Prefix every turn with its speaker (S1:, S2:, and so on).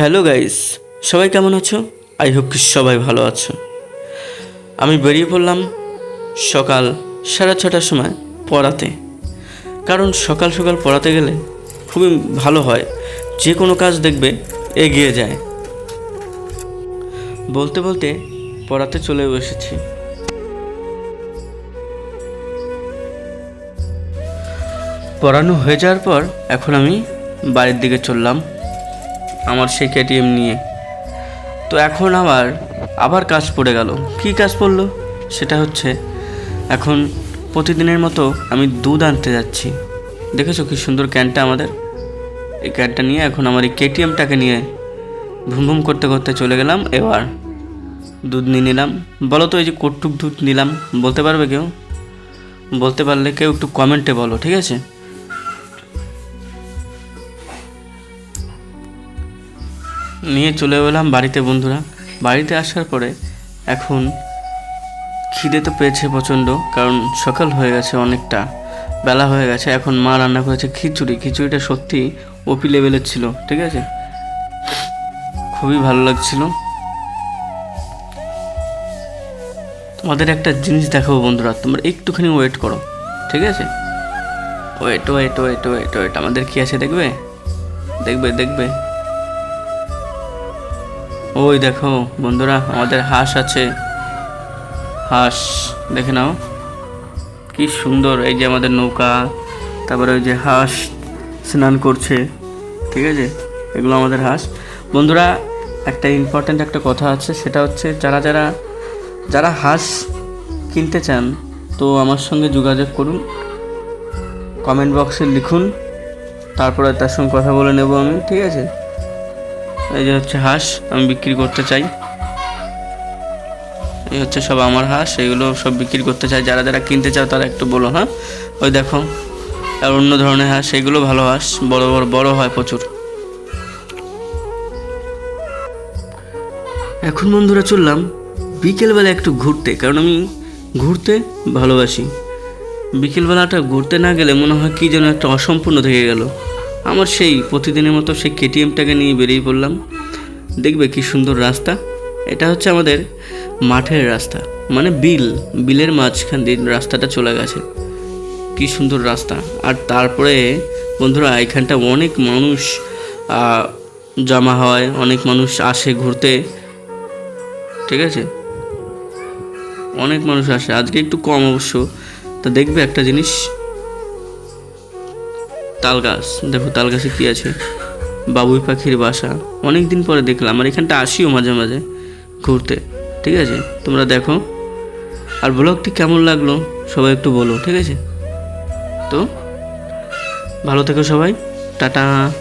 S1: Hello guys, সবাই কেমন আছো? আই হোপ কি সবাই ভালো আছো। আমি বেরিয়ে পড়লাম সকাল সাড়ে ছটার সময় পড়াতে। কারণ সকাল সকাল পড়াতে গেলে খুবই ভালো হয়, যে কোনো কাজ দেখবে এগিয়ে যায়। বলতে বলতে পড়াতে চলে বসেছি পড়ানো হয়ে যাওয়ার পর এখন আমি বাড়ির দিকে চললাম। আমার সেই কেটিএম নিয়ে। তো এখন আবার আবার কাজ পড়ে গেল। কী কাজ পড়ল? সেটা হচ্ছে, এখন প্রতিদিনের মতো আমি দুধ আনতে যাচ্ছি। দেখেছ কি সুন্দর ক্যানটা আমাদের? এই ক্যানটা নিয়ে এখন আমার এই কেটিএমটাকে নিয়ে ভুম ভুম করতে করতে চলে গেলাম। এবার দুধ নিয়ে নিলাম। বলো তো, এই যে কটুক দুধ নিলাম। বলতে পারবে কেউ? বলতে পারলে কেউ একটু কমেন্টে বলো, ঠিক আছে? নিয়ে চলে এলাম বাড়িতে, বন্ধুরা। বাড়িতে আসার পরে এখন খিদে তো পেয়েছে প্রচণ্ড, কারণ সকাল হয়ে গেছে অনেকটা, বেলা হয়ে গেছে। এখন মা রান্না করেছে খিচুড়ি। খিচুড়িটা সত্যি ওপি লেভেলের ছিল, ঠিক আছে? খুবই ভালো লাগছিল। তোমাদের একটা জিনিস দেখাবো, বন্ধুরা। তোমরা একটুখানি ওয়েট করো, ঠিক আছে? Wait wait wait wait wait আমাদের কি আছে, দেখবে? দেখবে দেখবে। ওই দেখো, বন্ধুরা, আমাদের হাঁস আছে। হাঁস, দেখে নাও। কি সুন্দর, এই যে আমাদের নৌকা, তারপরে ওই যে হাঁস স্নান করছে, ঠিক আছে? এগুলো আমাদের হাঁস। বন্ধুরা, একটা ইম্পর্ট্যান্ট একটা কথা আছে, সেটা হচ্ছে যারা যারা যারা হাঁস কিনতে চান, তো আমার সঙ্গে যোগাযোগ করুন। কমেন্ট বক্সে লিখুন, তারপরে তার সঙ্গে কথা বলে নেব আমি, ঠিক আছে? এই যে হচ্ছে হাঁস, আমি বিক্রি করতে চাই। এই হচ্ছে সব আমার হাঁস, এগুলো সব বিক্রি করতে চাই। যারা যারা কিনতে চাও তারা একটু বলো হ্যাঁ? ওই দেখো, আর অন্য ধরনের হাঁস, এগুলো ভালো হাঁস, বড় বড় বড় হয় প্রচুর। এখন বন্ধুরা চললাম, বিকেলবেলা একটু ঘুরতে, কারণ আমি ঘুরতে ভালোবাসি। বিকেলবেলাটা ঘুরতে না গেলে মনে হয় কী যেন একটা অসম্পূর্ণ থেকে গেল। আমার সেই প্রতিদিনের মতো সেই কেটিএমটাকে নিয়ে বেরিয়ে পড়লাম। দেখবে কি সুন্দর রাস্তা। এটা হচ্ছে আমাদের মাঠের রাস্তা। মানে বিল, বিলের মাঝখান দিয়ে রাস্তাটা চলে গেছে। কি সুন্দর রাস্তা। আর তারপরে, বন্ধুরা, এখানটা অনেক মানুষ জমা হয়, অনেক মানুষ আসে ঘুরতে। ঠিক আছে? অনেক মানুষ আসে। আজকে একটু কম অবশ্য। তা দেখবে একটা জিনিস। তাল গাছ দেখো তাল গাছে কী আছে? বাবুই পাখির বাসা। অনেক দিন পরে দেখলাম, আর এখানটা আসিও মাঝে মাঝে ঘুরতে। ঠিক আছে? তোমরা দেখো। আর ব্লগটি কেমন লাগল, সবাই একটু বলো, ঠিক আছে? তো, ভালো থেকো সবাই। টাটা।